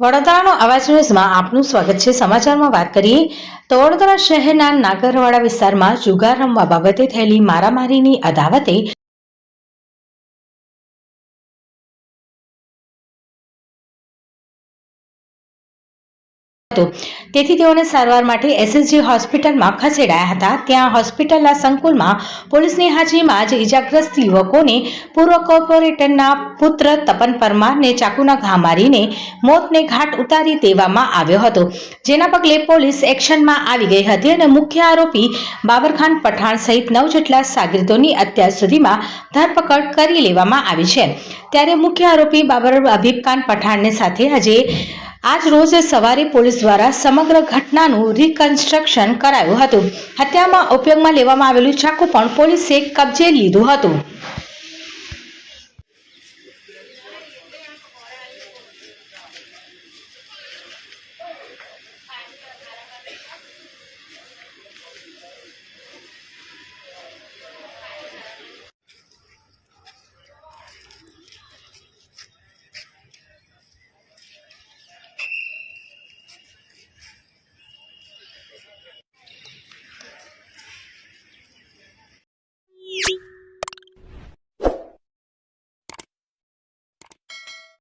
વડોદરાનો અવાજ ન્યૂઝમાં આપનું સ્વાગત છે. સમાચારમાં વાત કરીએ તો વડોદરા શહેરના નાગરવાડા વિસ્તારમાં જુગાર રમવા બાબતે થયેલી મારામારીની અદાવતે હતું. તેથી તેઓને સારવાર માટે એસએસજી હોસ્પિટલમાં ખસેડાયા હતા. ત્યાં હોસ્પિટલના સંકુલમાં પોલીસની હાજરીમાં જ ઇજાગ્રસ્ત યુવકોને પૂર્વ કોર્પોરેટરના પુત્ર તપન પરમારને ચાકુના ઘા મારીને મોતને ઘાટ ઉતારી દેવામાં આવ્યો હતો. જેના પગલે પોલીસ એક્શનમાં આવી ગઈ હતી અને મુખ્ય આરોપી બાબરખાન પઠાણ સહિત નવ જેટલા સાગરીતોની અત્યાર સુધીમાં ધરપકડ કરી લેવામાં આવી છે. ત્યારે મુખ્ય આરોપી બાબર હબીબખાન પઠાણને સાથે આજે આજ રોજ સવારે પોલીસ દ્વારા સમગ્ર ઘટનાનું રિકન્સ્ટ્રક્શન કરાયું હતું. હત્યામાં ઉપયોગમાં લેવામાં આવેલું ચાકુ પણ પોલીસે કબજે લીધું હતું.